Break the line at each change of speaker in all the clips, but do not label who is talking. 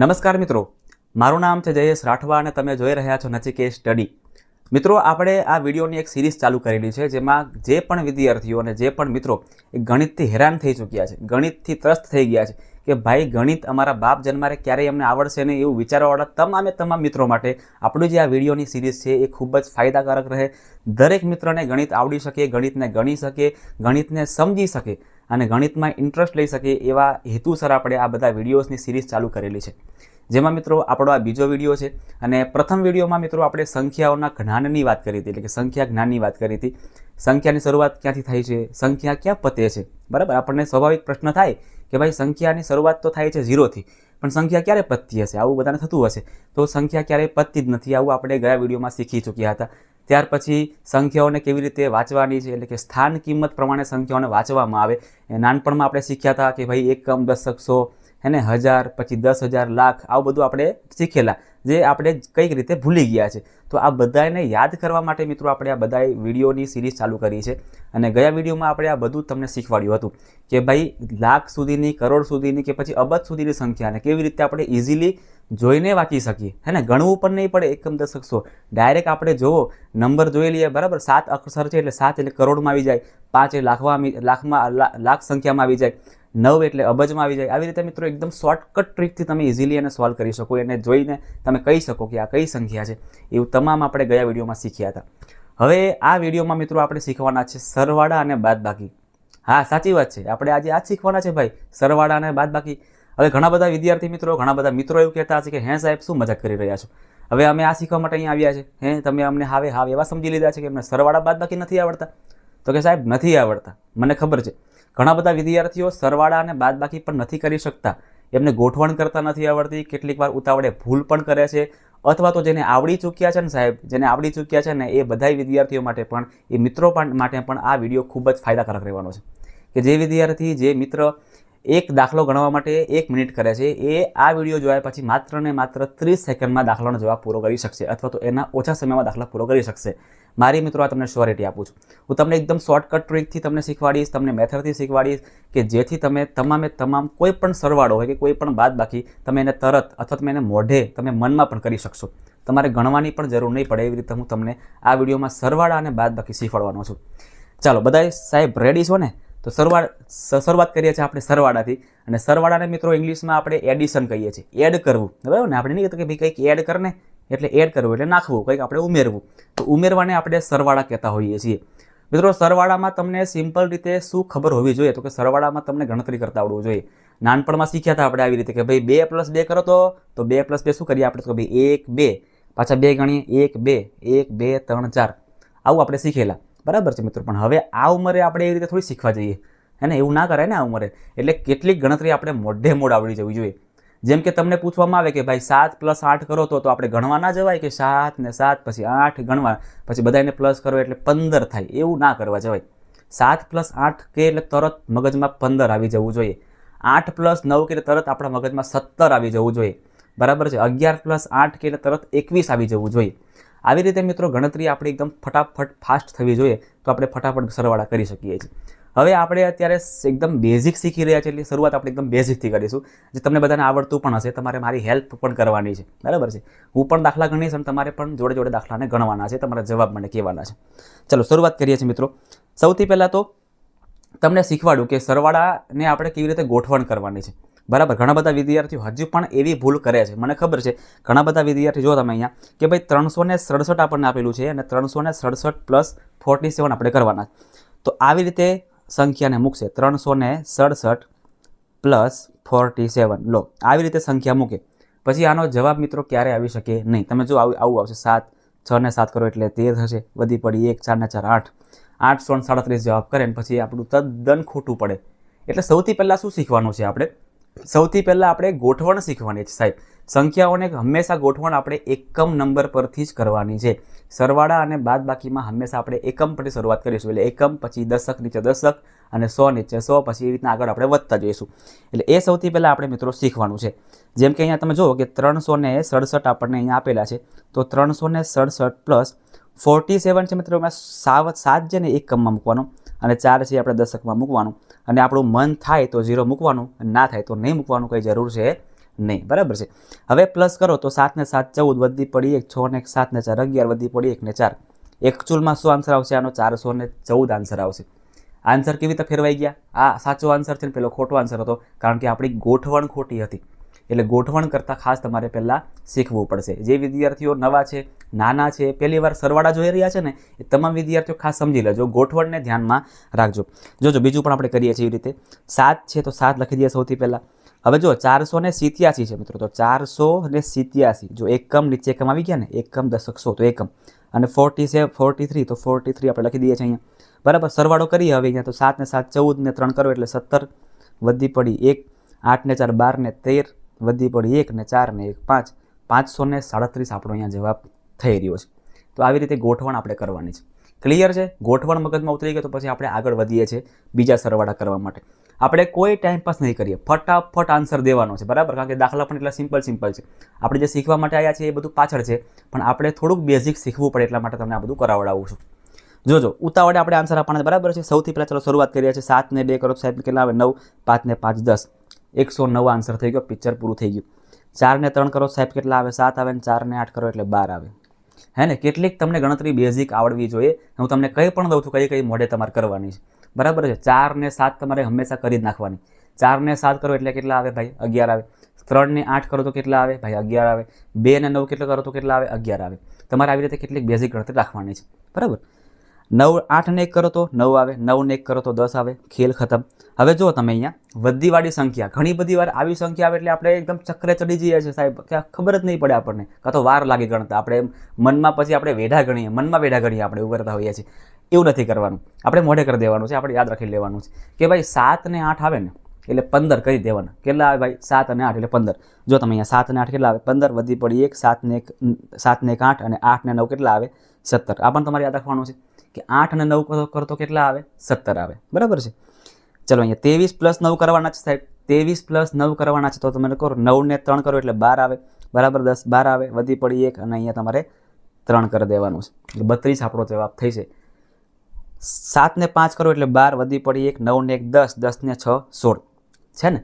નમસ્કાર મિત્રો. મારું નામ છે જયેશ રાઠવા અને તમે જોઈ રહ્યા છો નચિકેત સ્ટડી. મિત્રો, આપણે આ વિડીયોની એક સિરીઝ ચાલુ કરેલી છે, જેમાં જે પણ વિદ્યાર્થીઓ અને જે પણ મિત્રો એ ગણિતથી હેરાન થઈ ચૂક્યા છે, ગણિતથી ત્રસ્ત થઈ ગયા છે કે ભાઈ, ગણિત અમારા બાપ જન્મારે ક્યારેય અમને આવડશે નહીં એવું વિચારવાવાળા તમામે તમામ મિત્રો માટે આપણું જે આ વિડીયોની સિરીઝ છે એ ખૂબ જ ફાયદાકારક રહે. દરેક મિત્રને ગણિત આવડી શકે, ગણિતને ગણી શકે, ગણિતને સમજી શકે. અને ગણિતમાં ઇન્ટરેસ્ટ લઈ શકે એવા હેતુસર આપણે આ બધા વિડીયોઝની સિરીઝ ચાલુ કરેલી છે. જેમાં મિત્રો આપણો આ બીજો વીડિયો છે અને પ્રથમ વિડીયોમાં મિત્રો આપણે સંખ્યાઓના જ્ઞાનની વાત કરી હતી, એટલે કે સંખ્યા જ્ઞાનની વાત કરી હતી. સંખ્યાની શરૂઆત ક્યાંથી થાય છે? સંખ્યા ક્યાં પતે છે? બરાબર? આપણને સ્વાભાવિક પ્રશ્ન થાય કે ભાઈ સંખ્યાની શરૂઆત તો થાય છે ઝીરોથી પણ સંખ્યા ક્યારે પતતી હશે? આવું બધાને થતું હશે. તો સંખ્યા ક્યારેય પતતી જ નથી. આવું આપણે ગયા વિડીયોમાં શીખી ચૂક્યા હતા. ત્યાર પછી સંખ્યાઓને કેવી રીતે વાંચવાની છે? એટલે કે સ્થાન કિંમત પ્રમાણે સંખ્યાઓને વાંચવામાં આવે. નાનપણમાં આપણે શીખ્યા હતા કે ભાઈ એકમ દશક સો, હે ને? હજાર, પછી દસ હજાર લાખ, આવું બધું આપણે શીખેલા. જે આપણે કંઈક રીતે ભૂલી ગયા છે. તો આ બધાને યાદ કરવા માટે મિત્રો આપણે આ બધા વિડીયોની સિરીઝ ચાલુ કરી છે. અને ગયા વિડીયોમાં આપણે આ બધું તમને શીખવાડ્યું હતું કે ભાઈ, લાખ સુધીની, કરોડ સુધીની કે પછી અબજ સુધીની સંખ્યાને કેવી રીતે આપણે ઇઝીલી જોઈને વાંચી શકીએ. હે ને? ગણવું પણ નહીં પડે, એકમ દશક સો. ડાયરેક્ટ આપણે જોવો નંબર જોઈ લઈએ, બરાબર? સાત અક્ષર છે એટલે સાત એટલે કરોડમાં આવી જાય. પાંચ એ લાખમાં લાખમાં લાખ સંખ્યામાં આવી જાય. નવ એટલે અબજમાં આવી જાય. આવી રીતે મિત્રો એકદમ શોર્ટકટ ટ્રીકથી તમે ઇઝીલી એને સોલ્વ કરી શકો. એને જોઈને તમે કહી શકો કે આ કઈ સંખ્યા છે. એવું તમામ આપણે ગયા વિડીયોમાં શીખ્યા હતા. હવે આ વિડીયોમાં મિત્રો આપણે શીખવાના છે સરવાળા અને બાદબાકી. હા, સાચી વાત છે. આપણે આજે આ જ શીખવાના છે ભાઈ. સરવાળા અને બાદબાકી. હવે ઘણા બધા વિદ્યાર્થી મિત્રો, ઘણા બધા મિત્રો એવું કહેતા હશે કે, હે સાહેબ, શું મજાક કરી રહ્યા છો? હવે અમે આ શીખવા માટે અહીંયા આવ્યા છે. હે, તમે અમને હાવે હાવ એવા સમજી લીધા છે કે, અમને સરવાળા બાદબાકી નથી આવડતા? તો કે, સાહેબ, નથી આવડતા. મને ખબર છે. ઘણા બધા વિદ્યાર્થીઓ સરવાળા અને બાદબાકી પણ નથી કરી શકતા. એમને ગોઠવણ કરતા નથી આવડતી, કેટલીક વાર ઉતાવળે ભૂલ પણ કરે છે, અથવા તો જેને આવડી ચૂક્યા છે ને સાહેબ, જેને આવડી ચૂક્યા છે ને એ બધા વિદ્યાર્થીઓ માટે પણ, એ મિત્રો માટે પણ આ વીડિયો ખૂબ જ ફાયદાકારક રહેવાનો છે. કે જે વિદ્યાર્થી, જે મિત્ર એક દાખલો ગણવા માટે એક મિનિટ કરે છે, એ આ વીડિયો જોયા પછી માત્ર ને માત્ર ત્રીસ સેકન્ડમાં દાખલાનો જવાબ પૂરો કરી શકશે, અથવા તો એના ઓછા સમયમાં દાખલા પૂરો કરી શકશે. મારી મિત્રો, આ તમને શ્યોરિટી આપું છું. હું તમને એકદમ શોર્ટકટ ટ્રીકથી તમને શીખવાડીશ, તમને મેથડથી શીખવાડીશ કે જેથી તમે તમામે તમામ કોઈ પણ સરવાળો હોય કે કોઈ પણ બાદ બાકી તમે એને તરત અથવા તમે એને મોઢે તમે મનમાં પણ કરી શકશો. તમારે ગણવાની પણ જરૂર નહીં પડે એવી રીતે હું તમને આ વિડીયોમાં સરવાળા અને બાદ બાકી શીખવાડવાનો છું. ચાલો બધા સાહેબ રેડી છો ને? તો સરવાળ શરૂઆત કરીએ છીએ આપણે સરવાળાથી. અને સરવાળાને મિત્રો ઇંગ્લિશમાં આપણે એડિશન કહીએ છીએ. એડ કરવું. બરાબર ને? આપણે નહીં કહેતો કે ભાઈ કંઈક એડ કર ને એટલે એડ કરવું એટલે નાખવું, કંઈક આપણે ઉમેરવું. તો ઉમેરવાને આપણે સરવાળા કહેતા હોઈએ છીએ. મિત્રો, સરવાળામાં તમને સિમ્પલ રીતે શું ખબર હોવી જોઈએ? તો કે સરવાળામાં તમને ગણતરી કરતા આવડવું જોઈએ. નાનપણમાં શીખ્યા હતા આપણે આવી રીતે કે ભાઈ બે પ્લસ બે કરો તો તો બે પ્લસ બે શું કરીએ આપણે? તો ભાઈ એક, બે. પાછા બે ગણીએ, એક, બે. એક, બે, ત્રણ, ચાર. આવું આપણે શીખેલા. બરાબર છે મિત્રો? પણ હવે આ ઉંમરે આપણે એવી રીતે થોડી શીખવા જઈએ. હે ને? એવું ના કરાય ને આ ઉંમરે. એટલે કેટલીક ગણતરી આપણે મોઢે મોઢ આવડી જવી જોઈએ. જેમ કે તમને પૂછવામાં આવે કે ભાઈ સાત પ્લસ આઠ કરો તો આપણે ગણવા ના જવાય કે સાત ને સાત પછી આઠ ગણવા, પછી બધાને પ્લસ કરો એટલે પંદર થાય. એવું ના કરવા જવાય. સાત પ્લસ આઠ કે એટલે તરત મગજમાં પંદર આવી જવું જોઈએ. આઠ પ્લસ નવ કે તરત આપણા મગજમાં સત્તર આવી જવું જોઈએ. બરાબર છે? અગિયાર પ્લસ આઠ કે તરત એકવીસ આવી જવું જોઈએ. આવી રીતે મિત્રો ગણતરી આપણી એકદમ ફટાફટ ફાસ્ટ થવી જોઈએ, તો આપણે ફટાફટ સરવાળા કરી શકીએ છીએ. હવે આપણે અત્યારે એકદમ બેઝિક શીખી રહ્યા છીએ, એટલે શરૂઆત આપણે એકદમ બેઝિકથી કરીશું. જે તમને બધાને આવડતું પણ હશે, તમારે મારી હેલ્પ પણ કરવાની છે. બરાબર છે? હું પણ દાખલા ગણીશ અને તમારે પણ જોડે જોડે દાખલાને ગણવાના છે. તમારા જવાબ મને કહેવાના છે. ચલો, શરૂઆત કરીએ છીએ મિત્રો. સૌથી પહેલાં તો તમને શીખવાડું કે સરવાળાને આપણે કેવી રીતે ગોઠવણ કરવાની છે. બરાબર? ઘણા બધા વિદ્યાર્થીઓ હજુ પણ એવી ભૂલ કરે છે. મને ખબર છે, ઘણા બધા વિદ્યાર્થી જો તમે અહીંયા, કે ભાઈ ત્રણસો ને સડસઠ આપણને આપેલું છે અને ત્રણસો ને સડસઠ પ્લસ ફોર્ટી સેવન આપણે કરવાના તો આવી રીતે સંખ્યાને મૂકશે. ત્રણસો ને સડસઠ પ્લસ ફોર્ટી સેવન લો, આવી રીતે સંખ્યા મૂકે. પછી આનો જવાબ મિત્રો ક્યારે આવી શકે નહીં? તમે જો આવું આવું આવશે. સાત, છ ને સાત કરો એટલે તેર થશે. વધી પડી એક, ચાર ને ચાર, આઠ. આઠસો ને સાડત્રીસ જવાબ કરે ને પછી આપણું તદ્દન ખોટું પડે. એટલે સૌથી પહેલાં શું શીખવાનું છે આપણે? સૌથી પહેલાં આપણે ગોઠવણ શીખવાની છે સાહેબ. સંખ્યાઓને હંમેશા ગોઠવણ આપણે એકમ નંબર પરથી જ કરવાની છે. સરવાળા અને બાદબાકીમાં હંમેશા આપણે એકમ પરથી શરૂઆત કરીશું. એટલે એકમ, પછી દશક, નીચે દશક અને સો, નીચે સો, પછી એવી રીતના આગળ આપણે વધતા જઈશું. એટલે એ સૌથી પહેલાં આપણે મિત્રો શીખવાનું છે. જેમ કે અહીંયા તમે જુઓ કે ત્રણસો ને સડસઠ આપણને અહીંયા આપેલા છે. તો ત્રણસો ને સડસઠ પ્લસ ફોર્ટી સેવન છે મિત્રો સાવ સાત છે ને એકમમાં મૂકવાનો. અને ચાર છે આપણે દશકમાં મૂકવાનું. અને આપણું મન થાય તો ઝીરો મૂકવાનું ના થાય તો નહીં મૂકવાનું, કંઈ જરૂર છે નહીં. બરાબર છે? હવે પ્લસ કરો તો સાતને સાત ચૌદ વધી પડી એક, છ ને એક સાતને ચાર, અગિયાર વધી પડી એક ને ચાર. એકચુઅલમાં શું આન્સર આવશે? આનો ચારસો ને ચૌદ આન્સર આવશે. આન્સર કેવી રીતે ફેરવાઈ ગયા? આ સાચો આન્સર છે ને પેલો ખોટો આન્સર હતો, કારણ કે આપણી ગોઠવણ ખોટી હતી. એટલે ગોઠવણ કરતાં ખાસ તમારે પહેલાં શીખવું પડશે. જે વિદ્યાર્થીઓ નવા છે, નાના છે, પહેલી વાર સરવાળા જોઈ રહ્યા છે ને, એ તમામ વિદ્યાર્થીઓ ખાસ સમજી લેજો. ગોઠવણને ધ્યાનમાં રાખજો. જોજો, બીજું પણ આપણે કરીએ છીએ એવી રીતે. સાત છે તો સાત લખી દઈએ સૌથી પહેલાં. હવે જો ચારસો ને સિત્યાસી છે મિત્રો, તો ચારસો ને સિત્યાસી. જો એકમ નીચે એકમ આવી ગયા ને, એકમ દશકસો તો એકમ. અને ફોર્ટી છે ફોર્ટી થ્રી તો ફોર્ટી થ્રી આપણે લખી દઈએ છીએ અહીંયા. બરાબર, સરવાળો કરીએ હવે અહીંયા તો સાત ને સાત ચૌદ ને ત્રણ કરો એટલે સત્તર વધી પડી એક, આઠ ને ચાર બાર ને તેર વધી પડી એક ને ચાર ને એક પાંચ. પાંચસો ને સાડત્રીસ આપણો અહીંયા જવાબ થઈ રહ્યો છે. તો આવી રીતે ગોઠવણ આપણે કરવાની છે. ક્લિયર છે? ગોઠવણ મગજમાં ઉતરી ગયો તો પછી આપણે આગળ વધીએ છીએ બીજા સરવાળા કરવા માટે. આપણે કોઈ ટાઈમ પાસ નહીં કરીએ. ફટાફટ આન્સર દેવાનો છે. બરાબર? કારણ કે દાખલા પણ એટલા સિમ્પલ સિમ્પલ છે. આપણે જે શીખવા માટે આવ્યા છીએ એ બધું પાછળ છે. પણ આપણે થોડુંક બેઝિક શીખવું પડે એટલા માટે તમને આ બધું કરાવડાવું છું. જોજો, ઉતાવળે આપણે આન્સર આપવાના બરાબર છે? સૌથી પહેલાં ચલો શરૂઆત કરીએ છીએ. સાત ને બે કરો સાહેબ કેટલા આવે? નવ. પાંચ ને પાંચ, દસ. એકસો નવ આન્સર થઈ ગયો પિક્ચર પૂરું થઈ ગયું. ચાર ને ત્રણ કરો, સાહેબ કેટલા આવે? સાત આવે ને ચાર ને આઠ કરો એટલે બાર આવે. હે ને? કેટલીક તમને ગણતરી બેઝિક આવડવી જોઈએ. હું તમને કંઈ પણ દઉં છું, કઈ કઈ મોઢે તમારે કરવાની છે. બરાબર છે? ચાર ને સાત તમારે હંમેશા કરી જ નાખવાની. ચાર ને સાત કરો એટલે કેટલા આવે ભાઈ? અગિયાર આવે. ત્રણ ને આઠ કરો તો કેટલા આવે? ભાઈ, અગિયાર આવે. બે ને નવ કેટલા કરો તો કેટલા આવે? અગિયાર આવે. તમારે આવી રીતે કેટલીક બેઝિક ગણતરી રાખવાની છે. બરાબર? નવ આઠને એક કરો તો નવ આવે નવને એક કરો તો દસ આવે. ખેલ ખતમ. હવે જો તમે અહીંયા, વધીવાળી સંખ્યા. ઘણી બધી વાર આવી સંખ્યા આવે એટલે આપણે એકદમ ચક્રે ચડી જઈએ છીએ સાહેબ. કે ખબર જ નહીં પડે આપણને. કાં તો વાર લાગે ગણતા. આપણે મનમાં પછી આપણે વેઢા ગણીએ, મનમાં વેઢા ગણીએ આપણે એવું કરતા હોઈએ છીએ. એવું નથી કરવાનું. આપણે મોઢે કરી દેવાનું છે, આપણે યાદ રાખી લેવાનું છે. કે ભાઈ સાત ને આઠ આવે ને, એટલે પંદર કરી દેવાના. કેટલા આવે ભાઈ? સાત અને આઠ, એટલે પંદર. જો તમે અહીંયા સાત અને આઠ કેટલા આવે? પંદર વધી પડી એક સાતને એક સાતને એક આઠ અને આઠને નવ કેટલા આવે? સત્તર. આ પણ તમારે યાદ રાખવાનું છે. કે આઠ અને નવ કરો કરો કેટલા આવે? સત્તર આવે. બરાબર છે? ચલો અહીંયા ત્રેવીસ પ્લસ નવ કરવાના છે સાહેબ. ત્રેવીસ પ્લસ નવ કરવાના છે તો તમે કરો. નવને ત્રણ કરો એટલે બાર આવે. બરાબર, દસ, બાર આવે. વધી પડી એક અને અહીંયા તમારે ત્રણ કરી દેવાનું છે. એટલે બત્રીસ આપણો જવાબ થઈ છે સાતને પાંચ કરો એટલે બાર વધી પડી એક નવને એક, દસ દસને છ, સોળ. છે ને?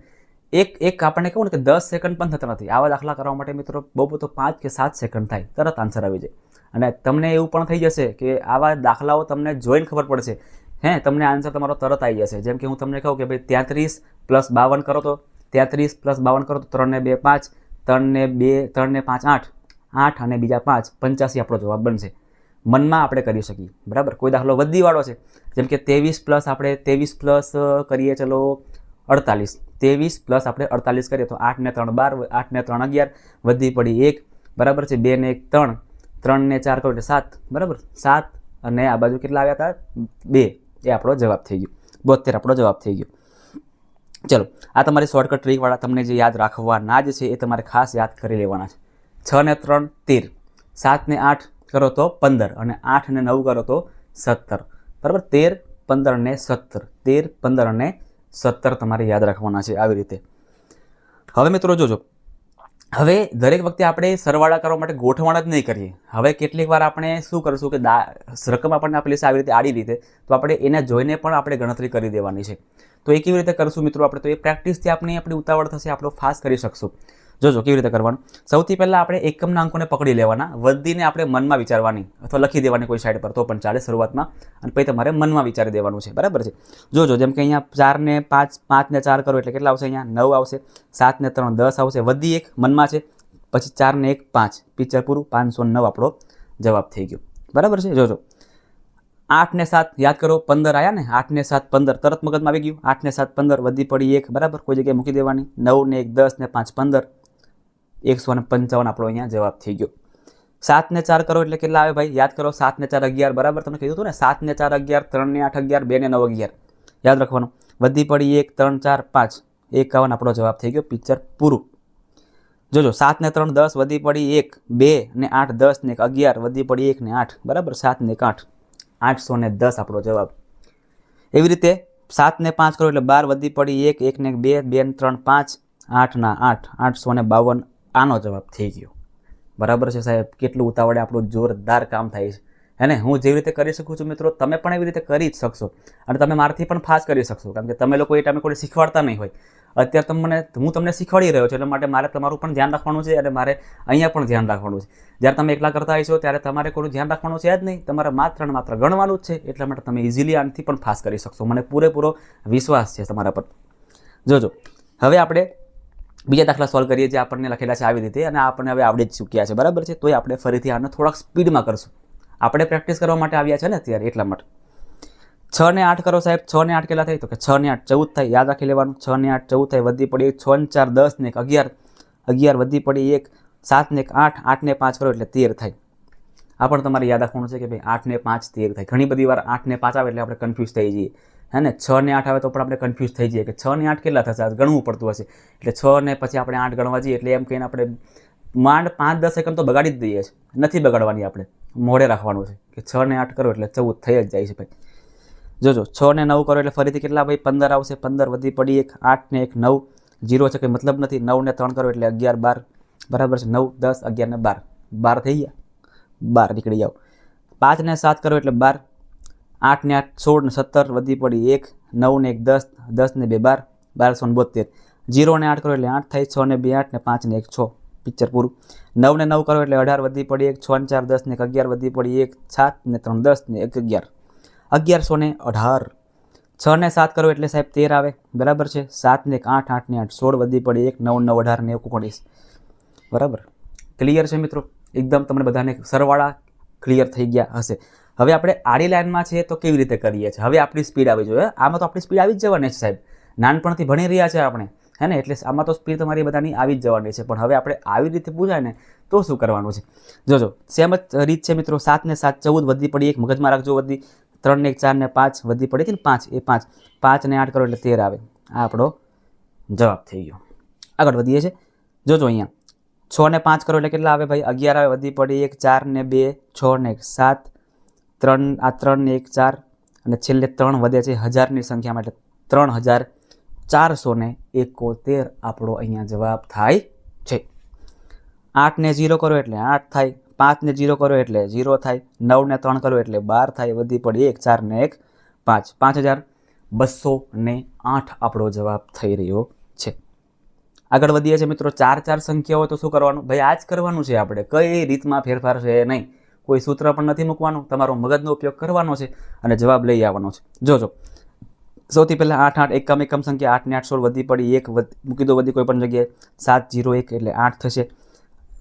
એક એક આપણને કહું ને કે દસ સેકન્ડ પણ થતા નથી. આવા દાખલા કરવા માટે મિત્રો બહુ તો પાંચ કે સાત સેકન્ડ થાય. તરત આન્સર આવી જાય. અને તમને એવું પણ થઈ જશે કે આવા દાખલાઓ તમને જોઈને ખબર પડશે. હે, તમને આન્સર તમારો તરત આવી જશે. જેમ કે હું તમને કહું કે ભાઈ તેત્રીસ પ્લસ બાવન કરો તો તેત્રીસ પ્લસ બાવન કરો તો ત્રણને બે પાંચ, ત્રણને બે, ત્રણને પાંચ આઠ આઠ અને બીજા પાંચ, પંચ્યાસી આપણો જવાબ બનશે. મનમાં આપણે કરી શકીએ. બરાબર? કોઈ દાખલો વધીવાળો છે. જેમ કે ત્રેવીસ પ્લસ આપણે ત્રેવીસ પ્લસ કરીએ ચલો અડતાલીસ. ત્રેવીસ પ્લસ આપણે અડતાલીસ કરીએ તો આઠને ત્રણ બાર, આઠને ત્રણ અગિયાર વધી પડી એક. બરાબર છે? બે ને એક ત્રણ. ત્રણ ને ચાર કરો એટલે સાત, બરાબર? સાત અને આ બાજુ કેટલા આવ્યા હતા? બે. એ આપણો જવાબ થઈ ગયો. બોતેર આપણો જવાબ થઈ ગયો. ચલો, આ તમારી શોર્ટકટ ટ્રીકવાળા તમને જે યાદ રાખવાના જ છે, એ તમારે ખાસ યાદ કરી લેવાના છે. છ ને ત્રણ, તેર. સાત ને આઠ કરો તો પંદર અને આઠ ને નવ કરો તો સત્તર. બરાબર? તેર, પંદર ને સત્તર. તેર, પંદર અને સત્તર તમારે યાદ રાખવાના છે આવી રીતે. હવે મિત્રો જોજો હવે દરેક વખતે આપણે સરવાળા કરવા માટે ગોઠવણ જ નહીં કરીએ. હવે કેટલીક વાર આપણે શું કરીશું કે રકમ આપણને આપેલી છે, આવી રીતે આડી રીતે, તો આપણે એને જોઈને પણ આપણે ગણતરી કરી દેવાની છે. તો એ કેવી રીતે કરશું મિત્રો આપણે? તો એ પ્રેક્ટિસથી આપણે આપણી ઉતાવળ થશે, આપણો ફાસ્ટ કરી શકશું. જોજો કેવી રીતે કરવાનું. સૌથી પહેલાં આપણે એકમના અંકોને પકડી લેવાના. વધીને આપણે મનમાં વિચારવાની અથવા લખી દેવાની કોઈ સાઈડ પર, તો પણ ચાલે શરૂઆતમાં. અને પછી તમારે મનમાં વિચારી દેવાનું છે. બરાબર છે? જોજો, જેમ કે અહીંયા ચારને પાંચ, પાંચને ચાર કરો એટલે કેટલા આવશે અહીંયા? નવ આવશે. સાતને ત્રણ, દસ આવશે. વધી એક મનમાં છે. પછી ચારને એક, પાંચ. પિક્ચર પૂરું. પાંચસો નવ આપણો જવાબ થઈ ગયો. બરાબર છે? જોજો. આઠ ને સાત, યાદ કરો, પંદર આવ્યા ને? આઠ ને સાત, પંદર. તરત મગજમાં આવી ગયું. આઠ ને સાત, પંદર. વધી પડી એક, બરાબર? કોઈ જગ્યાએ મૂકી દેવાની. નવ ને એક, દસ ને પાંચ, પંદર. એકસો ને પંચાવન આપણો અહીંયા જવાબ થઈ ગયો. સાત ને ચાર કરો એટલે કેટલા આવે ભાઈ? યાદ કરો, સાત ને ચાર અગિયાર, બરાબર? તમને કીધું હતું ને? સાત ને ચાર અગિયાર, ત્રણ ને આઠ અગિયાર, બે ને નવ અગિયાર. યાદ રાખવાનું. વધી પડી એક, ત્રણ, ચાર, પાંચ. એકાવન આપણો જવાબ થઈ ગયો. પિક્ચર પૂરું. જોજો, સાત ને ત્રણ, દસ, વધી પડી એક, બે ને આઠ, દસ ને અગિયાર. વધી પડી એક ને આઠ. બરાબર? સાત ને એક, આઠ. આઠસો ને દસ આપણો જવાબ. એવી રીતે સાત ને પાંચ કરો એટલે બાર વધી પડી એક એક ને એક બે બે ને ત્રણ, પાંચ આઠના આઠ, આઠસો ને બાવન. આનો જવાબ થઈ ગયો. બરાબર છે સાહેબ? કેટલું ઉતાવળે આપણું જોરદાર કામ થાય છે. હેને હું જેવી રીતે કરી શકું છું મિત્રો, તમે પણ એવી રીતે કરી જ શકશો. અને તમે મારાથી પણ ફાસ્ટ કરી શકશો. કારણ કે તમે લોકો એ ટાઈમે કોઈ શીખવાડતા નહીં હોય. અત્યારે તમને હું તમને શીખવાડી રહ્યો છું, એટલે માટે મારે તમારું પણ ધ્યાન રાખવાનું છે અને મારે અહીંયા પણ ધ્યાન રાખવાનું છે. જ્યારે તમે એકલા કરતા હશો, ત્યારે તમારે કોઈનું ધ્યાન રાખવાનું છે જ નહીં. તમારે માત્ર ને માત્ર ગણવાનું જ છે, એટલા માટે તમે ઇઝીલી આનાથી પણ પાસ કરી શકશો. મને પૂરેપૂરો વિશ્વાસ છે તમારા પર. જોજો, હવે આપણે બીજા દાખલા સોલ્વ કરીએ, જે આપણને લખેલા છે આવી રીતે, અને આપણને હવે આવડી જ ચૂક્યા છે. બરાબર છે? તોય આપણે ફરીથી આને થોડાક સ્પીડમાં કરશું. આપણે પ્રેક્ટિસ કરવા માટે આવ્યા છે ને અત્યારે, એટલા માટે. છ ને આઠ કરો સાહેબ છ ને આઠ કેટલા થાય? તો કે છ ને આઠ ચૌદ થાય, યાદ રાખી લેવાનું. છ ને આઠ ચૌદ થાય, વધી પડી છ ને ચાર દસ ને એક, અગિયાર. અગિયાર વધી પડી એક, સાત ને એક, આઠ આઠ ને પાંચ કરો એટલે તેર થાય. આ પણ તમારે યાદ રાખવાનું છે કે ભાઈ આઠ ને પાંચ તેર થાય. ઘણી બધી વાર આઠ ને પાંચ આવે એટલે આપણે કન્ફ્યુઝ થઈ જઈએ. હે ને? છ ને આઠ આવે તો પણ આપણે કન્ફ્યુઝ થઈ જઈએ કે છ ને આઠ કેટલા થશે? ગણવું પડતું હશે. એટલે છ ને પછી આપણે આઠ ગણવા જઈએ એટલે એમ કહીને આપણે માંડ પાંચ દસ સેકન્ડ તો બગાડી જ દઈએ છીએ. નથી બગાડવાની આપણે. મોડે રાખવાનું છે કે છ ને આઠ કરો એટલે ચૌદ થઈ જ જાય છે ભાઈ. જોજો, છ ને નવ કરો એટલે ફરીથી કેટલા ભાઈ? પંદર આવશે. પંદર વધી પડી એક, આઠ ને એક, નવ. જીરો છે કંઈ મતલબ નથી. નવ ને ત્રણ કરો એટલે અગિયાર, બાર. બરાબર છે? નવ, દસ, અગિયાર ને બાર. બાર થઈ ગયા? બાર નીકળી જાઓ. પાંચ ને સાત કરો એટલે બાર. આઠ ને આઠ, સોળ ને સત્તર વધી પડી એક. નવ ને એક, દસ. દસ ને બે, બાર. બારસો ને બોતેર જીરો ને આઠ કરો એટલે આઠ થાય. છ ને બે, આઠ ને પાંચ ને એક, છ. પિક્ચર પૂરું. નવ ને નવ કરો એટલે અઢાર વધી પડી એક. છ ને ચાર, દસ ને એક, અગિયાર વધી પડી એક. સાત ને ત્રણ, દસ ને એક, અગિયાર. અગિયારસો ને અઢાર. છ ને સાત કરો એટલે સાહેબ તેર આવે. બરાબર છે? સાત ને એક આઠ આઠ ને આઠ. સોળ વધી પડી એક, નવ નવ, અઢાર ને ઓગણીસ બરાબર? ક્લિયર છે મિત્રો? એકદમ તમને બધાને સરવાળા ક્લિયર થઈ ગયા હશે. હવે આપણે આડી લાઇનમાં છીએ તો કેવી રીતે કરીએ છીએ? હવે આપણી સ્પીડ આવી જોઈએ. આમાં તો આપણી સ્પીડ આવી જ જવાની છે સાહેબ. નાનપણથી ભણી રહ્યા છે આપણે. હે ને? એટલે આમાં તો સ્પીડ તમારી બધાની આવી જ જવાની છે. પણ હવે આપણે આવી રીતે પૂછાય ને તો શું કરવાનું છે? જોજો સેમ જ રીત છે મિત્રો. સાત ને સાત ચૌદ વધી પડી, એક મગજમાં રાખજો વધી. ત્રણ ને એક, ચાર ને પાંચ વધી પડી હતી ને પાંચ, એ પાંચ. પાંચ ને આઠ કરો એટલે તેર આવે. આ આપણો જવાબ થઈ ગયો. આગળ વધીએ છીએ જોજો અહીંયા. છ ને પાંચ કરો એટલે કેટલા આવે ભાઈ? અગિયાર આવે, વધી પડી એક, ચાર ને બે, છ ને એક, સાત. ત્રણ, આ ત્રણ ને એક, ચાર. અને છેલ્લે ત્રણ વધે છે હજારની સંખ્યામાં એટલે ત્રણ હજાર ચારસો ને એકોતેર આપણો અહીંયા જવાબ થાય છે. આઠ ને જીરો કરો એટલે આઠ થાય. પાંચ ને જીરો કરો એટલે જીરો થાય, નવને ત્રણ કરો એટલે બાર થાય વધી પડી એક ચાર ને એક, પાંચ. પાંચ હજાર બસો ને આઠ આપણો જવાબ થઈ રહ્યો છે. આગળ વધીએ છીએ મિત્રો, ચાર ચાર સંખ્યા હોય તો શું કરવાનું? ભાઈ આ જ કરવાનું છે આપણે. કઈ રીતમાં ફેરફાર છે નહીં. કોઈ સૂત્ર પણ નથી મૂકવાનું. તમારો મગજનો ઉપયોગ કરવાનો છે અને જવાબ લઈ આવવાનો છે. જોજો. સૌથી પહેલાં આઠ આઠ એકમ એકમ સંખ્યા આઠને આઠ સોળ વધી પડી, એક વધ- મૂકી દો, વધી કોઈ પણ જગ્યાએ. સાત જીરો એક એટલે આઠ થશે.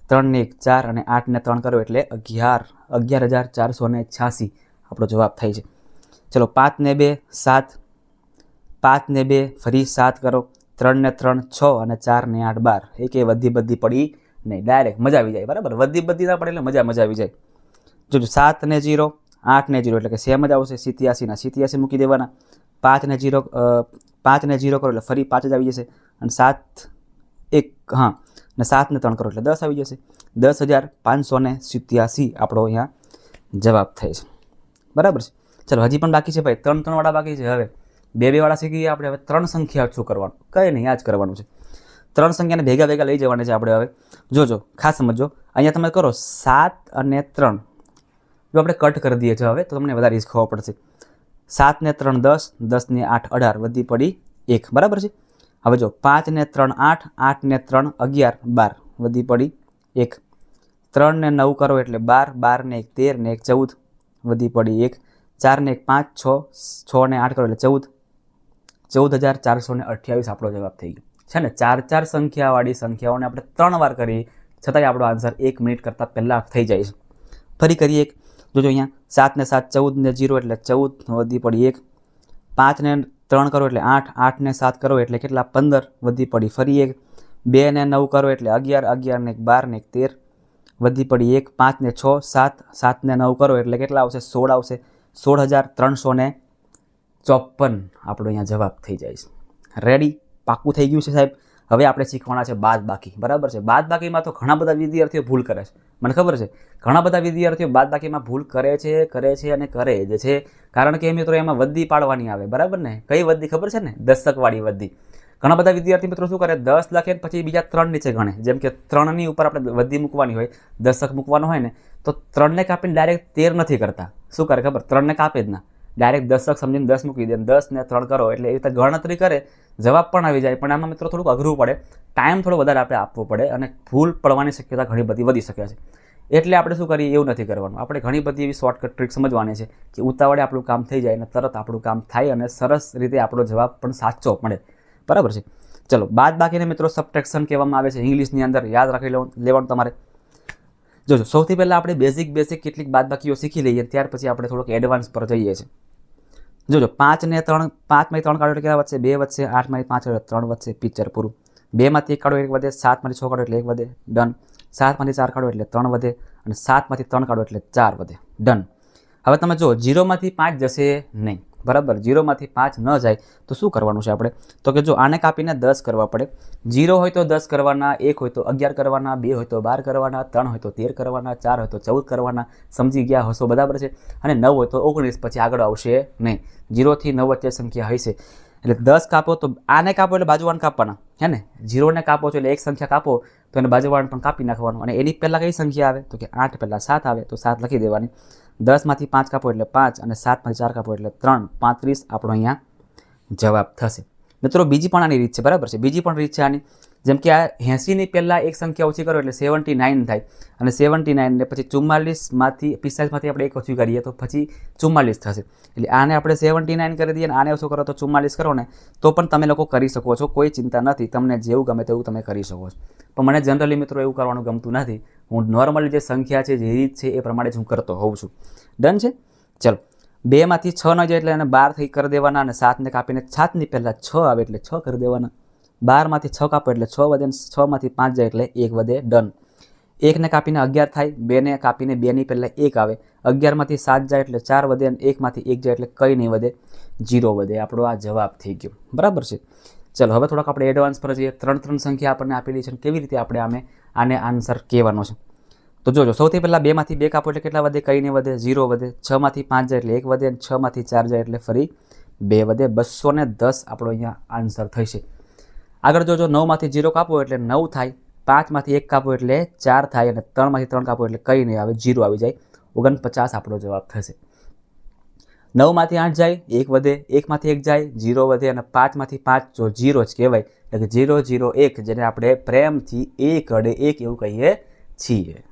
ત્રણ ને એક ચાર અને આઠને ત્રણ કરો એટલે અગિયાર. અગિયાર હજાર ચારસો ને છ્યાસી આપણો જવાબ થાય છે. ચલો પાંચને બે, સાત. પાંચને બે, ફરી સાત કરો. ત્રણને ત્રણ, છ અને ચાર ને આઠ, બાર. એક એ વધી બધી પડી નહીં. ડાયરેક્ટ મજા આવી જાય. બરાબર? વધી બધી ના પડે એટલે મજા મજા આવી જાય. જોજો સાત ને જીરો આઠ ને જીરો એટલે કે સેમ જ આવશે સિત્યાસીના. સિત્યાસી મૂકી દેવાના. પાંચ ને જીરો પાંચને પાંચ જીરો કરો એટલે ફરી પાંચ જ આવી જશે. અને સાત, એક, હા. ને સાત ને ત્રણ કરો એટલે દસ આવી જશે. દસ હજાર પાંચસો ને સિત્યાસી આપણો અહીંયા જવાબ થાય છે. બરાબર છે? ચલો, હજી પણ બાકી છે ભાઈ. ત્રણ ત્રણવાળા બાકી છે. હવે બે બેવાળા શીખી ગયા આપણે હવે ત્રણ સંખ્યા શું કરવાનું? કંઈ નહીં, આ જ કરવાનું છે. ત્રણ સંખ્યાને ભેગા ભેગા લઈ જવાના છે આપણે હવે. જોજો, ખાસ સમજો અહીંયા તમે કરો સાત અને ત્રણ. જો આપણે કટ કરી દઈએ છીએ હવે, તો તમને વધારે રિસ્ક ખબર પડશે. સાત ને ત્રણ દસ દસ ને આઠ અઢાર વધી પડી એક. બરાબર છે? હવે જો પાંચ ને ત્રણ આઠ આઠ ને ત્રણ અગિયાર, બાર. વધી પડી એક. ત્રણ ને નવ કરો એટલે બાર બાર ને એક તેર ને એક ચૌદ. વધી પડી એક. ચાર ને એક પાંચ, છ છ ને આઠ કરો એટલે ચૌદ. ચૌદ હજાર ચારસો ને અઠ્યાવીસ આપણો જવાબ થઈ ગયો. છે ને? ચાર ચાર સંખ્યાવાળી સંખ્યાઓને આપણે ત્રણ વાર કરીએ, છતાંય આપણો આન્સર એક મિનિટ કરતાં પહેલાં થઈ જાય છે. ફરી કરીએ એક. જોજો અહીંયા. સાત ને સાત, ચૌદ ને જીરો એટલે ચૌદ. વધી પડી એક. પાંચ ને ત્રણ કરો એટલે આઠ આઠને સાત કરો એટલે કેટલા? પંદર. વધી પડી ફરી એક. બે ને નવ કરો એટલે અગિયાર અગિયાર ને એક, બાર ને એક, તેર. વધી પડી એક, પાંચ ને છ, સાત. સાત ને નવ કરો એટલે કેટલા આવશે? સોળ આવશે. સોળ હજાર ત્રણસો ને ચોપન આપણો અહીંયા જવાબ થઈ જાય છે. રેડી પાક્કું થઈ ગયું છે સાહેબ? હવે આપણે શીખવાના છે બાદ બાકી બરાબર છે? બાદ બાકીમાં તો ઘણા બધા વિદ્યાર્થીઓ ભૂલ કરે છે. મને ખબર છે? ઘણા બધા વિદ્યાર્થીઓ બાદ બાકીમાં ભૂલ કરે છે કરે છે અને કરે જ છે. કારણ કે મિત્રો એમાં વદ્દી પાડવાની આવે. બરાબર ને? કઈ વદ્દી ખબર છે ને? દશકવાળી વદ્દી ઘણા બધા વિદ્યાર્થી મિત્રો શું કરે? દસ લખે પછી બીજા ત્રણ નીચે ગણે. જેમ કે ત્રણની ઉપર આપણે વધી મૂકવાની હોય, દશક મૂકવાનો હોય ને, તો ત્રણને કાપીને ડાયરેક્ટ તેર નથી કરતા. શું કરે ખબર? ત્રણને કાપે જ ના. ડાયરેક્ટ દશક સમજીને દસ મૂકી દે દસને ત્રણ કરો, એટલે એવી રીતે ગણતરી કરે, જવાબ પણ આવી જાય. પણ આમાં મિત્રો થોડુંક અઘરું પડે. ટાઈમ થોડો વધારે આપણે આપવો પડે અને ભૂલ પડવાની શક્યતા ઘણી બધી વધી શકે છે. એટલે આપણે શું કરીએ? એવું નથી કરવાનું. આપણે ઘણી બધી એવી શોર્ટકટ ટ્રીક સમજવાની છે કે ઉતાવળે આપણું કામ થઈ જાય અને તરત આપણું કામ થાય અને સરસ રીતે આપણો જવાબ પણ સાચો મળે. બરાબર છે? ચલો બાદ બાકીને મિત્રો સબટ્રેક્શન કહેવામાં આવે છે. ઇંગ્લિશની અંદર યાદ રાખી લેવાનું તમારે. જોજો, સૌથી પહેલાં આપણે બેઝિક બેઝિક કેટલીક બાદબાકીઓ શીખી લઈએ ત્યાર પછી આપણે થોડોક એડવાન્સ પર જઈએ છીએ. જોજો, પાંચ ને ત્રણ પાંચમાંથી ત્રણ કાઢો એટલે કેટલા વધશે? બે વધશે આઠમાંથી પાંચ એટલે ત્રણ વધશે, પિક્ચર પૂરું. બેમાંથી એક કાઢો એક વધે સાતમાંથી છ કાઢો એટલે એક વધે ડન સાતમાંથી ચાર કાઢો એટલે ત્રણ વધે અને સાતમાંથી ત્રણ કાઢો એટલે ચાર વધે ડન હવે તમે જો જીરોમાંથી પાંચ જશે નહીં. બરાબર? જીરોમાંથી પાંચ ન જાય, તો શું કરવાનું છે આપણે? તો કે જો આને કાપીને દસ કરવા પડે. જીરો હોય તો દસ કરવાના, એક હોય તો અગિયાર કરવાના, બે હોય તો બાર કરવાના, ત્રણ હોય તો તેર કરવાના, ચાર હોય તો ચૌદ કરવાના. સમજી ગયા હશો? બરાબર છે? અને નવ હોય તો ઓગણીસ, પછી આગળ આવશે નહીં. જીરોથી નવ વચ્ચે સંખ્યા હશે. એટલે દસ કાપો તો આને કાપો એટલે બાજુવાન કાપવાના. હે ને? જીરોને કાપો છો એટલે એક સંખ્યા કાપો, તો એને બાજુવાન પણ કાપી નાખવાનું. અને એની પહેલાં કઈ સંખ્યા આવે? તો કે આઠ પહેલાં સાત આવે, તો સાત લખી દેવાની. દસમાંથી પાંચ કાપો એટલે પાંચ અને સાતમાંથી ચાર કાપો એટલે ત્રણ. પાંત્રીસ આપણો અહીંયા જવાબ થશે. મિત્રો, બીજી પણ આની રીત છે, બરાબર છે? બીજી પણ રીત છે આની. જેમ કે આ એંસીની પહેલાં એક સંખ્યા ઓછી કરો એટલે સેવન્ટી નાઇન થાય. અને સેવન્ટી નાઇન ને પછી ચુમ્માલીસમાંથી, પિસ્તાલીસમાંથી આપણે એક ઓછી કરીએ તો પછી ચુમ્માલીસ થશે. એટલે આને આપણે સેવન્ટી નાઇન કરી દઈએ અને આને ઓછો કરો તો ચુમ્માલીસ કરો ને, તો પણ તમે લોકો કરી શકો છો, કોઈ ચિંતા નથી. તમને જેવું ગમે તેવું તમે કરી શકો છો. પણ મને જનરલી મિત્રો એવું કરવાનું ગમતું નથી. હું નોર્મલી જે સંખ્યા છે, જે રીત છે, એ પ્રમાણે જ હું કરતો હોઉં છું. ડન છે? ચલો. બેમાંથી છ ન જાય એટલે એને બારથી કરી દેવાના અને સાતને કાપીને સાતની પહેલાં છ આવે એટલે છ કરી દેવાના. બારમાંથી છ કાપો એટલે છ વધે અને છમાંથી પાંચ જાય એટલે એક વધે. ડન એકને કાપીને અગિયાર થાય, બેને કાપીને બેની પહેલાં એક આવે. અગિયારમાંથી સાત જાય એટલે ચાર વધે અને એકમાંથી એક જાય એટલે કંઈ નહીં વધે. જીરો વધે. આપણો આ જવાબ થઈ ગયો. બરાબર છે? ચલો, હવે થોડાક આપણે એડવાન્સ પર જઈએ. ત્રણ ત્રણ સંખ્યા આપણને આપેલી છે કેવી રીતે આપણે આમે આને આન્સર કહેવાનો છે. તો જોજો, સૌથી પહેલાં બેમાંથી બે કાપો એટલે કેટલા વધે? કંઈ નહીં વધે, ઝીરો વધે, છમાંથી પાંચ જાય એટલે એક વધે અને છમાંથી ચાર જાય એટલે ફરી બે વધે. બસો ને દસ આપણો અહીંયા આન્સર થશે. આગળ જોજો, નવમાંથી ઝીરો કાપો એટલે નવ થાય, પાંચમાંથી એક કાપો એટલે ચાર થાય અને ત્રણમાંથી ત્રણ કાપો એટલે કંઈ નહીં આવે, ઝીરો આવી જાય. ઓગણપચાસ આપણો જવાબ થશે. નવમાંથી આઠ જાય, એક વધે, એકમાંથી એક જાય, જીરો વધે અને પાંચમાંથી પાંચ જો જીરો જ કહેવાય, એટલે કે જીરો જીરો, એક, જેને આપણે પ્રેમથી એક અડે એક એવું કહીએ છીએ.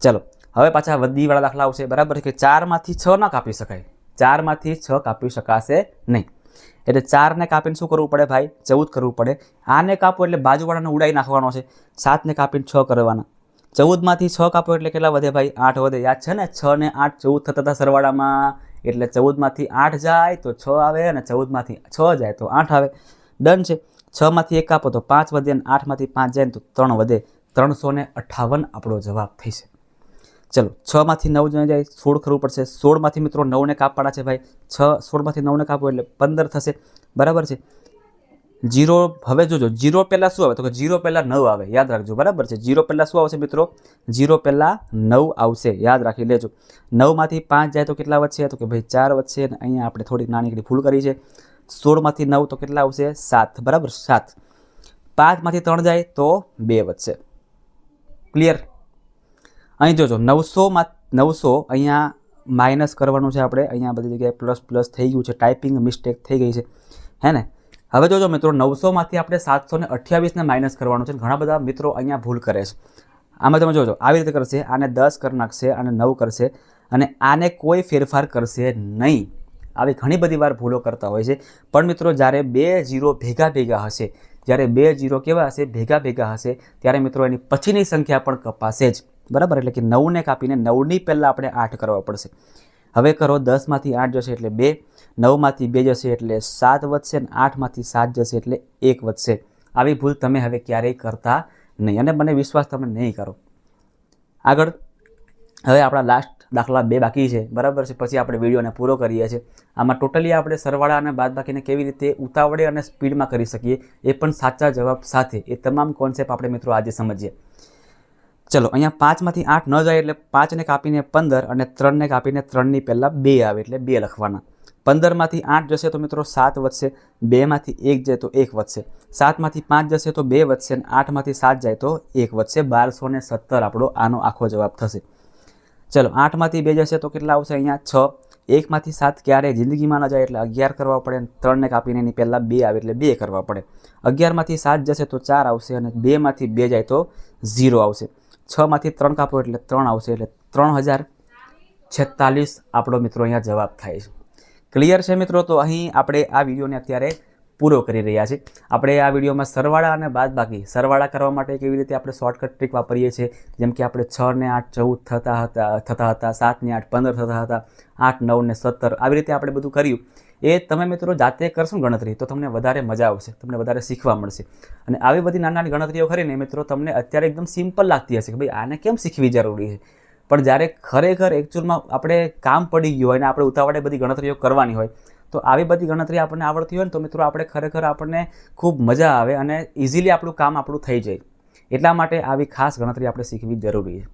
ચલો, હવે પાછા વધીવાળા દાખલા આવશે, બરાબર? કે ચારમાંથી છ ના કાપી શકાય. ચારમાંથી છ કાપી શકાશે નહીં. એટલે ચારને કાપીને શું કરવું પડે ભાઈ? ચૌદ કરવું પડે. આને કાપો એટલે બાજુવાળાને ઉડાઈ નાખવાનો છે. સાતને કાપીને છ કરવાના. ચૌદમાંથી છ કાપો એટલે કેટલા વધે ભાઈ? આઠ વધે. યાદ છે ને? છ ને આઠ ચૌદ થતા હતા સરવાળામાં એટલે ચૌદમાંથી આઠ જાય તો છ આવે અને ચૌદમાંથી છ જાય તો આઠ આવે. ડન છે. છમાંથી એક કાપો તો પાંચ વધે અને આઠમાંથી પાંચ જાય ને તો ત્રણ વધે. ત્રણસો ને અઠ્ઠાવન આપણો જવાબ થશે ચલો, છમાંથી નવ જણ જાય, સોળ કરવું પડશે. સોળમાંથી મિત્રો નવને કાપવાના છે ભાઈ. છ, સોળમાંથી નવને કાપો એટલે પંદર થશે. બરાબર છે? જીરો, હવે જોજો, જીરો પહેલાં શું આવે? તો કે જીરો પહેલાં નવ આવે. યાદ રાખજો, બરાબર છે? જીરો પહેલાં શું આવશે મિત્રો? જીરો પહેલાં નવ આવશે. યાદ રાખી લેજો. નવમાંથી પાંચ જાય તો કેટલા વધશે? તો કે ભાઈ ચાર વધશે અને અહીંયા આપણે થોડીક નાનીકડી ભૂલ કરી છે. સોળમાંથી નવ તો કેટલા આવશે? સાત. બરાબર? સાત. પાંચમાંથી ત્રણ જાય તો બે વધશે. ક્લિયર? અહીં જોજો, નવસોમાં, નવસો અહીંયા માઇનસ કરવાનું છે આપણે. અહીંયા બધી જગ્યાએ પ્લસ પ્લસ થઈ ગયું છે. ટાઈપિંગ મિસ્ટેક થઈ ગઈ છે. હે ને? હવે જોજો મિત્રો, નવસોમાંથી આપણે સાતસો ને અઠ્યાવીસને માઇનસ કરવાનું છે. ઘણા બધા મિત્રો અહીંયા ભૂલ કરે છે. આમાં તમે જોજો, આવી રીતે કરશે, આને દસ કરી નાખશે અને નવ કરશે, અને આને કોઈ ફેરફાર કરશે નહીં. આવી ઘણી બધી વાર ભૂલો કરતા હોય છે. પણ મિત્રો, જ્યારે બે જીરો ભેગા ભેગા હશે, જ્યારે બે જીરો કેવા હશે, ભેગા ભેગા હશે, ત્યારે મિત્રો એની પછીની સંખ્યા પણ કપાશે જ. બરાબર? એટલે કે નવને કાપીને નવની પહેલાં આપણે આઠ કરવા પડશે. હવે કરો, દસમાંથી આઠ જશે એટલે બે. નવમાંથી બે જશે એટલે સાત વધશે અને આઠમાંથી સાત જશે એટલે એક વધશે. આવી ભૂલ તમે હવે ક્યારેય કરતા નહીં અને મને વિશ્વાસ તમે નહીં કરો. આગળ, હવે આપણા લાસ્ટ દાખલા બે બાકી છે. બરાબર છે? પછી આપણે વિડીયોને પૂરો કરીએ છીએ. આમાં ટોટલી આપણે સરવાળા અને બાદબાકીને કેવી રીતે ઉતાવળે અને સ્પીડમાં કરી શકીએ એ પણ સાચા જવાબ સાથે. એ તમામ કોન્સેપ્ટ આપણે મિત્રો આજે સમજીએ. ચલો, અહીંયા પાંચમાંથી આઠ ન જાય એટલે પાંચને કાપીને પંદર અને ત્રણને કાપીને ત્રણની પહેલાં બે આવે એટલે બે લખવાના. પંદરમાંથી આઠ જશે તો મિત્રો સાત વધશે, બેમાંથી એક જાય તો એક વધશે. સાતમાંથી પાંચ જશે તો બે વધશે અને આઠમાંથી સાત જાય તો એક વધશે. બારસો ને સત્તર આપણો આનો આખો જવાબ થશે. ચલો, આઠમાંથી બે જશે તો કેટલા આવશે અહીંયા? છ. એકમાંથી સાત ક્યારેય જિંદગીમાં ન જાય એટલે અગિયાર કરવા પડે અને ત્રણને કાપીને એની પહેલાં બે આવે એટલે બે કરવા પડે. અગિયારમાંથી સાત જશે તો ચાર આવશે અને બેમાંથી બે જાય તો ઝીરો આવશે. છમાંથી ત્રણ કાપો એટલે ત્રણ આવશે એટલે ત્રણ હજાર છેતાલીસ આપણો મિત્રો અહીંયા જવાબ થાય છે. ક્લિયર છે મિત્રો? તો અહીં આપણે આ વિડીયોને અત્યારે પૂરો કરી રહ્યા છે આપણે આ વિડીયોમાં સરવાળા અને બાદબાકી, સરવાળા કરવા માટે કેવી રીતે આપણે શોર્ટકટ ટ્રીક વાપરીએ છીએ? જેમ કે આપણે છ ને આઠ, ચૌદ થતા હતા થતા હતા, સાત ને આઠ, પંદર થતા હતા, આઠ, નવ ને સત્તર, આવી રીતે આપણે બધું કર્યું. એ તમે મિત્રો જાતે કરશો ગણતરી, તો તમને વધારે મજા આવશે, તમને વધારે શીખવા મળશે. અને આવી બધી નાની નાની ગણતરીઓ કરીને મિત્રો તમને અત્યારે એકદમ સિમ્પલ લાગતી હશે કે ભાઈ આને કેમ શીખવી જરૂરી છે? પણ જ્યારે ખરેખર એકચ્યુઅલમાં આપણે કામ પડી ગયું હોય અને આપણે ઉતાવળે બધી ગણતરીઓ કરવાની હોય, તો આવી બધી ગણતરી આપણને આવડતી હોય ને તો મિત્રો આપણે ખરેખર આપણને ખૂબ મજા આવે અને ઇઝીલી આપણું કામ આપણું થઈ જાય. એટલા માટે આવી ખાસ ગણતરી આપણે શીખવી જરૂરી છે.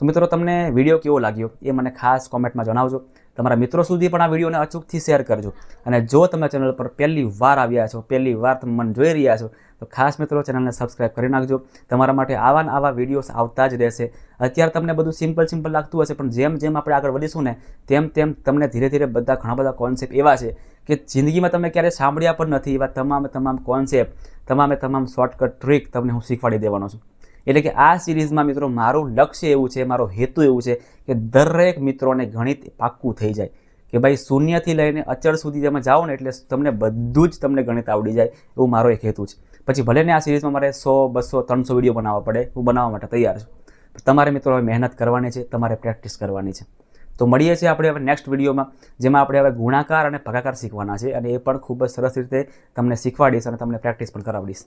તો મિત્રો તમને વીડિયો કેવો લાગ્યો એ મને ખાસ કોમેન્ટમાં જણાવજો. તમારા મિત્રો સુધી પણ આ વિડીયોને અચૂકથી શેર કરજો. અને જો તમે ચેનલ પર પહેલી વાર આવ્યા છો, પહેલી વાર તમે મને જોઈ રહ્યા છો તો ખાસ મિત્રો ચેનલને સબસ્ક્રાઇબ કરી નાખજો. તમારા માટે આવા આવા વિડીયોઝ આવતા જ રહેશે. અત્યારે તમને બધું સિમ્પલ સિમ્પલ લાગતું હશે, પણ જેમ જેમ આપણે આગળ વધીશું ને, તેમ તેમ તમને ધીરે ધીરે બધા ઘણા બધા કોન્સેપ્ટ એવા છે કે જિંદગીમાં તમે ક્યારેય સાંભળ્યા પણ નથી. એવા તમામે તમામ કોન્સેપ્ટ તમામે તમામ શોર્ટકટ ટ્રીક તમને હું શીખવાડી દેવાનો છું. એટલે કે આ સિરીઝમાં મિત્રો મારું લક્ષ્ય એવું છે, મારો હેતુ એવું છે કે દરેક મિત્રોને ગણિત પાક્કું થઈ જાય. કે ભાઈ શૂન્યથી લઈને અચળ સુધી તમે જાઓ ને, એટલે તમને બધું જ તમને ગણિત આવડી જાય. એવું મારો એક હેતુ છે. પછી ભલે ને આ સિરીઝમાં મારે સો, બસો, ત્રણસો વીડિયો બનાવવા પડે, હું બનાવવા માટે તૈયાર છું. તમારે મિત્રો હવે મહેનત કરવાની છે, તમારે પ્રેક્ટિસ કરવાની છે. તો મળીએ છીએ આપણે હવે નેક્સ્ટ વિડીયોમાં જેમાં આપણે હવે ગુણાકાર અને ભાગાકાર શીખવાના છે, અને એ પણ ખૂબ જ સરસ રીતે તમને શીખવાડીશ અને તમને પ્રેક્ટિસ પણ કરાવડીશ.